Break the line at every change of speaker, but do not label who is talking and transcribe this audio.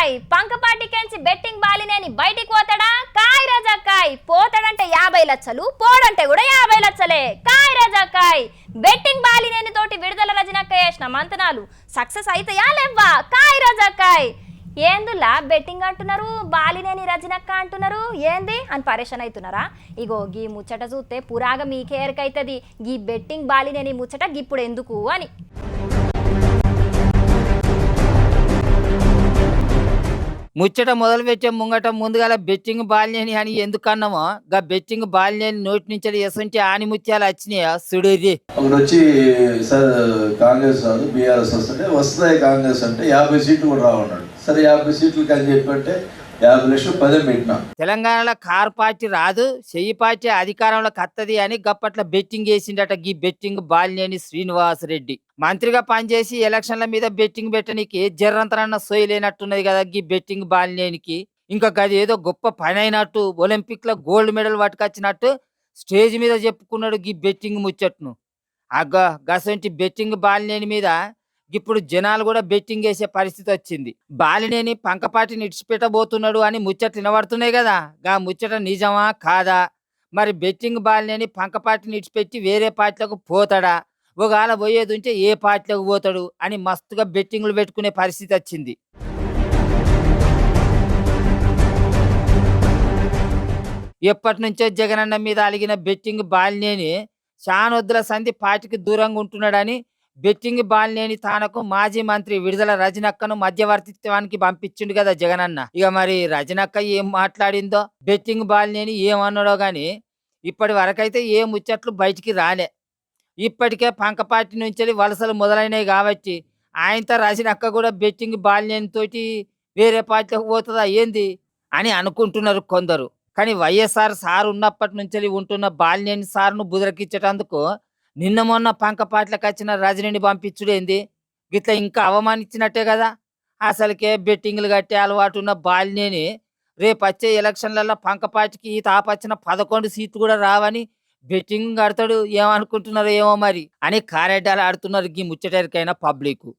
పంకపాటి కనుంచి betting Balineni బయటికి పోతాడా? కాయ్ రాజా పోతాడంటే యాభై లక్షలు పోడంటే కూడా యాభై లక్షలే కాయ్ రాజా కాయ్ బెట్టింగ్ బాలినేని తోటి విడుదల రజనక్క చేసిన మంతనాలు సక్సెస్ అయితయా లేవ్వా? కాయ్ రాజా ఏందులా బెట్టింగ్ అంటున్నారు? బాలినేని రజనక్క అంటున్నారు? ఏంది? అని పరేషాన్ అవుతున్నారా ఇగో గీ ముచ్చట చూస్తే పురాగ మీకే ఎరకైతుంది గీ బెట్టింగ్ బాలినేని ముచ్చట గిప్పుడు ఎందుకు అని.
ముచ్చట మొదలు పెట్టే ముంగట ముందుగాల బెట్టింగ్ బాల్యని అని ఎందుకు అన్నామో గా బెట్టింగ్ బాల్యని నోటి నుంచి ఎసంటి ఆని ముత్యాలు వచ్చినాయా? సుడేది
అక్కడ వచ్చి సార్ కాంగ్రెస్ రాదు బీఆర్ఎస్ వస్తుంటే వస్తాయి కాంగ్రెస్ అంటే యాభై సీట్లు కూడా రావన్నాడు సరే యాభై సీట్లకి అని చెప్పంటే యాభై లక్షలు పదే పెట్టినా.
తెలంగాణలో కార్ పార్టీ రాదు చెయ్యి పార్టీ అధికారంలో కత్తది అని గప్పట్ల బెట్టింగ్ వేసిండట గీ బెట్టింగ్ బాలినేని శ్రీనివాస్ రెడ్డి మంత్రిగా పనిచేసి ఎలక్షన్ల మీద బెట్టింగ్ పెట్టనీకి జర్రంతరన్న సోయి లేనట్టున్నది కదా గీ బెట్టింగ్ బాలినేనికి. ఇంకా గది ఏదో గొప్ప పని అయినట్టు ఒలింపిక్లో గోల్డ్ మెడల్ పట్టుకొచ్చినట్టు స్టేజ్ మీద చెప్పుకున్నాడు గీ బెట్టింగ్ ముచ్చట్ను. అగ్గ గసంటి బెట్టింగ్ బాలినేని మీద ఇప్పుడు జనాలు కూడా బెట్టింగ్ వేసే పరిస్థితి వచ్చింది. బాలినేని పంకపాటిని ఇడిచిపెట్టబోతున్నాడు అని ముచ్చట్లు వినబడుతున్నాయి కదా. గా ముచ్చట నిజమా? కాదా? మరి బెట్టింగ్ బాలినేని పంకపాటిని ఇడిచిపెట్టి వేరే పార్టీలకు పోతాడా? ఒకవేళ పోయేది ఉంటే ఏ పార్టీలకు పోతాడు? అని మస్తుగా బెట్టింగ్లు పెట్టుకునే పరిస్థితి వచ్చింది. ఎప్పటి నుంచో జగనన్న మీద అలిగిన బెట్టింగ్ బాలినేని శానొద్దుల సంధి పార్టీకి దూరంగా ఉంటున్నాడని బెట్టింగ్ బాలినేని తానకు మాజీ మంత్రి విడుదల రజనక్కను మధ్యవర్తిత్వానికి పంపించిండు కదా జగనన్న. ఇక మరి రజనక్క ఏం మాట్లాడిందో? బెట్టింగ్ బాలినేని ఏమన్నాడో గాని ఇప్పటి వరకైతే ఏ ముచ్చట్లు బయటికి రాలే. ఇప్పటికే పంకపాటి నుంచి వలసలు మొదలైనవి కాబట్టి ఆయనతో రజనక్క కూడా బెట్టింగ్ బాలినేని తోటి వేరే పార్టీలకు పోతుందా ఏంది? అని అనుకుంటున్నారు కొందరు. కానీ వైఎస్ఆర్ సార్ ఉన్నప్పటి నుంచి ఉంటున్న బాలినేని సార్ను బుదరకిచ్చేటందుకు నిన్న మొన్న పంక పాటలకు వచ్చిన రజనీని పంపించుడేంది గిట్లా ఇంకా అవమానించినట్టే కదా? అసలుకే బెట్టింగ్లు కట్టే అలవాటు ఉన్న బాలినేని రేపు వచ్చే ఎలక్షన్లలో పంకపాటికి ఈ తాపచ్చిన పదకొండు సీట్లు కూడా రావని బెట్టింగ్ కడతాడు ఏమనుకుంటున్నారో ఏమో మరి అని కారెడ్డాలు ఆడుతున్నారు గీ ముచ్చటరికైనా పబ్లిక్.